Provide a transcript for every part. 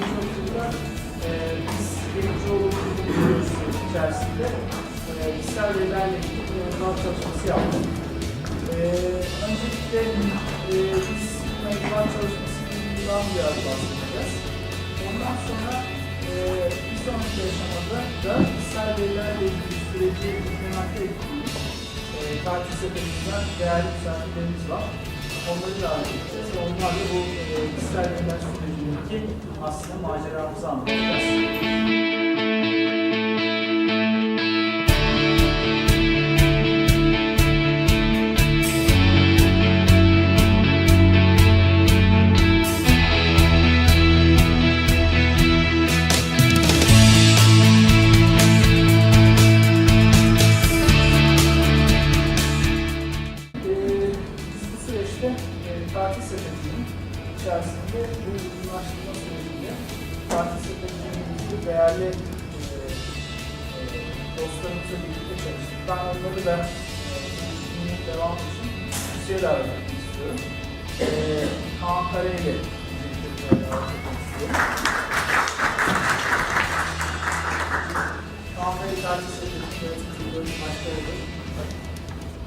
Oturumda e, biz birinci oturumumuz içerisinde e, verilerle ilgili bir mevzuat çalışması yaptık. E, öncelikle e, biz mevzuat çalışmasından biraz bahsedeceğiz. Ondan sonra e, bir sonraki aşamada da kişisel verilerle ilgili süreci implemente ettiğimiz e, tatil sepetimizden değerli misafirlerimiz var. Onları davet edeceğiz ve onlarla bu e, kişisel sürecindeki aslında maceramızı anlatacağız. Tatil sepetinin içerisinde bu uzunlaştırma sürecinde tatil sepetinin ilgili değerli e, e, dostlarımızla birlikte çalıştık. Ben onları da e, devamı için Rusya'ya davet etmek istiyorum. E, Kaan Kare ile birlikte davet etmek istiyorum. Kaan Bey tatil sepetinin.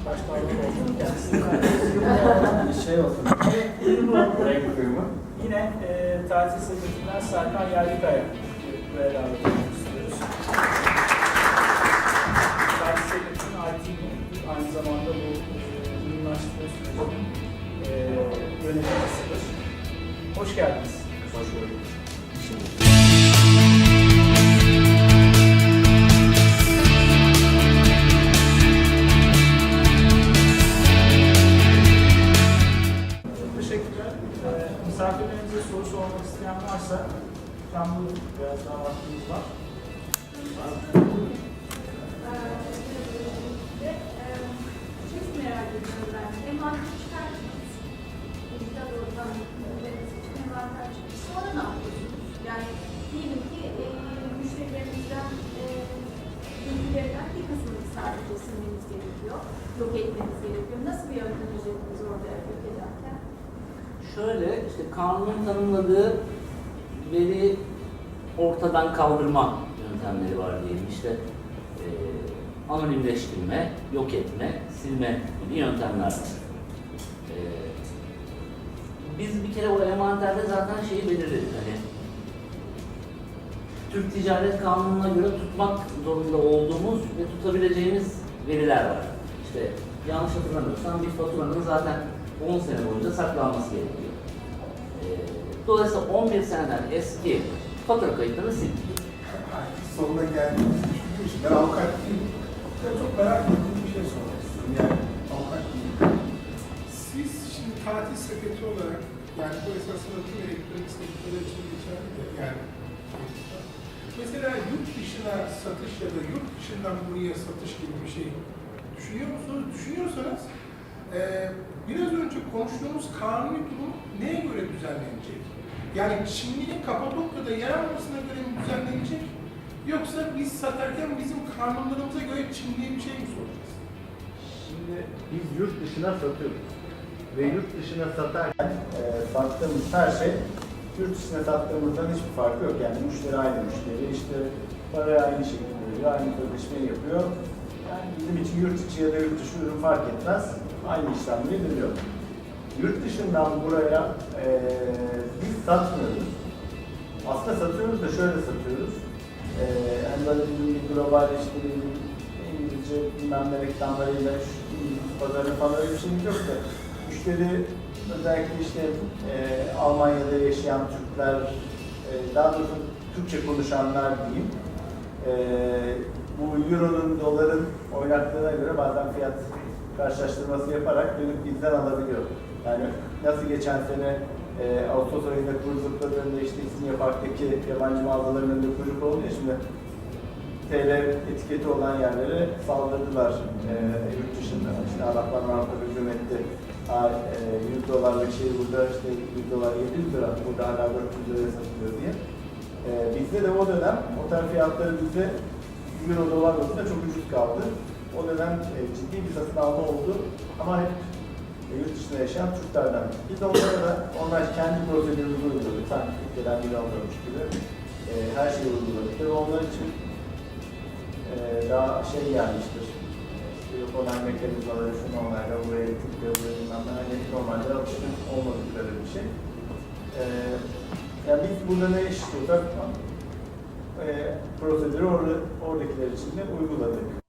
Başkanlık kendisi. şey olsun. Renk. Yine e, tatil sepetinden Serkan Yerlikaya buraya davet etmek istiyoruz. Tatil sepetinin IT'nin aynı zamanda bu e, ürünlaştırma sürecinin e, yöneticisidir. Hoş geldiniz. Hoş bulduk. İsteyen varsa buyurun. Biraz daha vaktimiz var. Yani diyelim ki e, müşterilerimizden e, bilgilerinden bir kısmını sadece silmeniz gerekiyor. Yok etmeniz gerekiyor. Nasıl bir yöntem Şöyle işte kanunun tanımladığı veri ortadan kaldırma yöntemleri var diyelim. İşte e, anonimleştirme, yok etme, silme gibi yöntemler var. E, biz bir kere o envanterde zaten şeyi belirledik hani Türk Ticaret Kanunu'na göre tutmak zorunda olduğumuz ve tutabileceğimiz veriler var. İşte yanlış hatırlamıyorsam bir faturanın zaten 10 sene boyunca saklanması gerekiyor. Ee, Dolayısıyla 11 seneden eski fatura kayıtlarını sildik. sonuna geldik. Ben avukat değilim. Ben çok merak ettiğim bir şey sormak istiyorum. Yani avukat değilim. Siz şimdi tatil sepeti olarak yani bu esasında tüm elektronik sepetler için geçerli de yani Mesela yurt dışına satış ya da yurt dışından buraya satış gibi bir şey düşünüyor musunuz? Düşünüyorsanız eee biraz önce konuştuğumuz kanuni durum neye göre düzenlenecek? Yani Çinli'nin Kapadokya'da yer almasına göre mi düzenlenecek? Yoksa biz satarken bizim kanunlarımıza göre Çinli'ye bir şey mi soracağız? Şimdi biz yurt dışına satıyoruz. Ve yurt dışına satarken e, sattığımız her şey yurt dışına sattığımızdan hiçbir farkı yok. Yani müşteri aynı müşteri, işte parayı aynı şekilde veriyor, aynı sözleşmeyi yapıyor. Yani bizim için yurt içi ya da yurt dışı ürün fark etmez. Aynı işlemleri ediliyor. Yurt dışından buraya e, biz satmıyoruz. Aslında satıyoruz da şöyle satıyoruz. E, hani böyle bir global işte bir İngilizce bilmem ne reklamlarıyla pazarı falan öyle bir şeyimiz yok da müşteri özellikle işte e, Almanya'da yaşayan Türkler, e, daha doğrusu Türkçe konuşanlar diyeyim. E, bu Euro'nun, doların oynaklığına göre bazen fiyat karşılaştırması yaparak dönüp bizden alabiliyor. Yani nasıl geçen sene e, Ağustos ayında kur zıpladığında işte İstinye Park'taki yabancı mağazaların önünde kuyruk oldu ya şimdi TL etiketi olan yerlere saldırdılar e, yurt dışında. İşte Araplar Araplar hücum etti. Ha, e, 100 dolarlık şey burada işte 100 dolar 700 lira, burada hala 400 liraya satılıyor diye. E, bizde de o dönem o tarz fiyatları bizde euro dolar bazında çok ucuz kaldı. O dönem e, ciddi bir satın alma oldu ama hep e, yurt dışında yaşayan Türklerden. Biz onlara da onlar kendi prosedürümüzü uyguladık. Sanki Türkiye'den biri alıyormuş gibi e, her şeyi uyguladık. Ve onlar için e, daha şey gelmiştir. İşte yok olan mekanizmaları, şunu onlarla buraya tıklıyor, buraya bilmem ne. Hani normalde alışkın olmadıkları bir şey. E, yani biz burada ne istiyorsak e, prosedürü orada, oradakiler için de uyguladık.